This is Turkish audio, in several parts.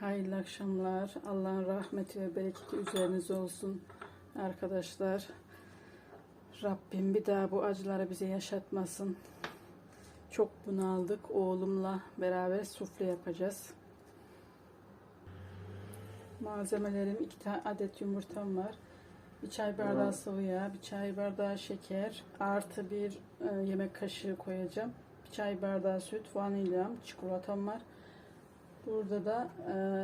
Hayırlı akşamlar. Allah'ın rahmeti ve bereketi üzerinize olsun arkadaşlar. Rabbim bir daha bu acıları bize yaşatmasın. Çok bunaldık. Oğlumla beraber sufle yapacağız. Malzemelerim iki tane adet yumurtam var. Bir çay bardağı sıvı yağ, bir çay bardağı şeker, artı bir e, yemek kaşığı koyacağım. Bir çay bardağı süt, vanilyam, çikolatam var. Burada da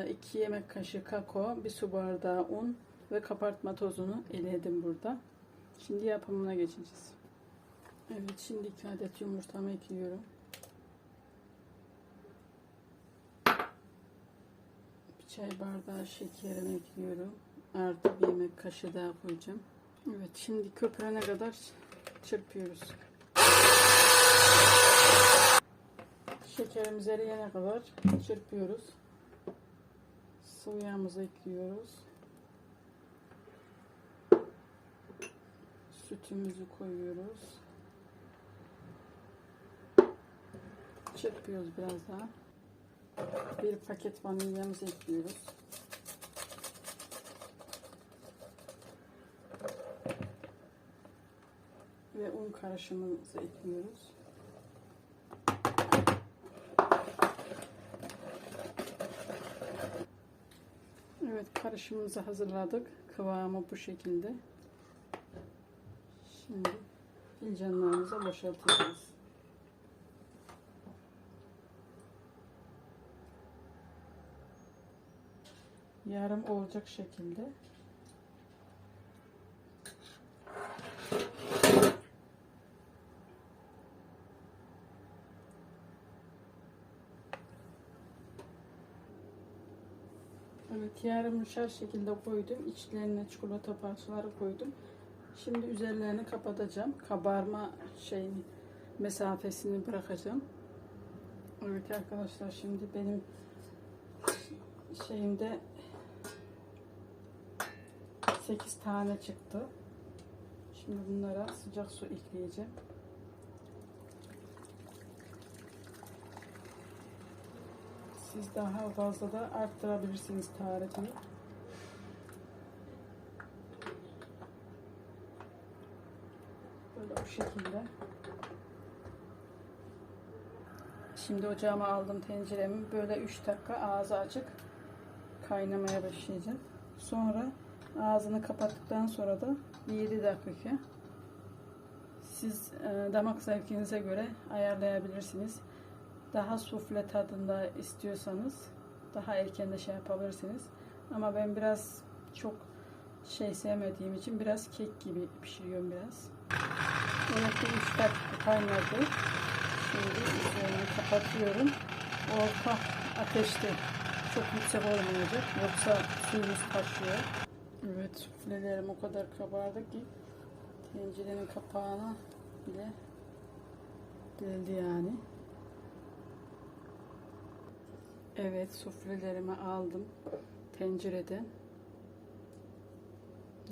2 yemek kaşığı kakao, bir su bardağı un ve kabartma tozunu eledim burada. Şimdi yapımına geçeceğiz. Evet şimdi 2 adet yumurtamı ekliyorum. Bir çay bardağı şekerimi ekliyorum. Artı bir yemek kaşığı daha koyacağım. Evet şimdi köpürene kadar çırpıyoruz. Şekerimiz eriyene kadar çırpıyoruz. Sıvı yağımızı ekliyoruz. Sütümüzü koyuyoruz. Çırpıyoruz biraz daha. Bir paket vanilyamızı ekliyoruz. Ve un karışımımızı ekliyoruz. Evet karışımımızı hazırladık. Kıvamı bu şekilde. Şimdi fincanlarımıza boşaltacağız. Yarım olacak şekilde. Evet yarım yumuşar şekilde koydum. İçlerine çikolata parçaları koydum. Şimdi üzerlerini kapatacağım. Kabarma şeyini mesafesini bırakacağım. Evet arkadaşlar şimdi benim şeyimde 8 tane çıktı. Şimdi bunlara sıcak su ekleyeceğim. Siz daha fazla da arttırabilirsiniz tarifini. Böyle bu şekilde. Şimdi ocağıma aldım tenceremi. Böyle 3 dakika ağzı açık kaynamaya başlayacak. Sonra ağzını kapattıktan sonra da 7 dakika siz e, damak zevkinize göre ayarlayabilirsiniz. Daha sufle tadında istiyorsanız daha erken de şey yapabilirsiniz. Ama ben biraz çok şey sevmediğim için biraz kek gibi pişiriyorum biraz. Bir 3 dakika kaynadı. Şimdi üzerine kapatıyorum. Orta ateşte çok yüksek olmayacak. Yoksa suyumuz taşıyor. Evet suflelerim o kadar kabardı ki tencerenin kapağına bile geldi yani. Evet suflelerimi aldım tencereden.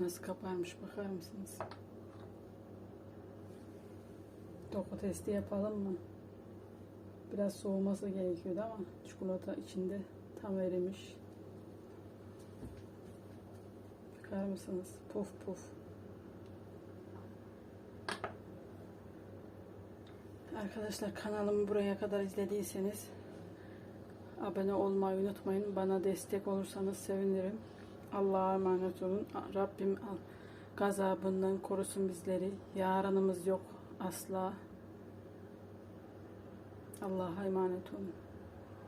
Nasıl kaparmış bakar mısınız? Doku testi yapalım mı? Biraz soğuması gerekiyordu ama çikolata içinde tam erimiş. Bakar mısınız? Puf puf. Arkadaşlar kanalımı buraya kadar izlediyseniz abone olmayı unutmayın. Bana destek olursanız sevinirim. Allah'a emanet olun. Rabbim gazabından korusun bizleri. Yarınımız yok asla. Allah'a emanet olun.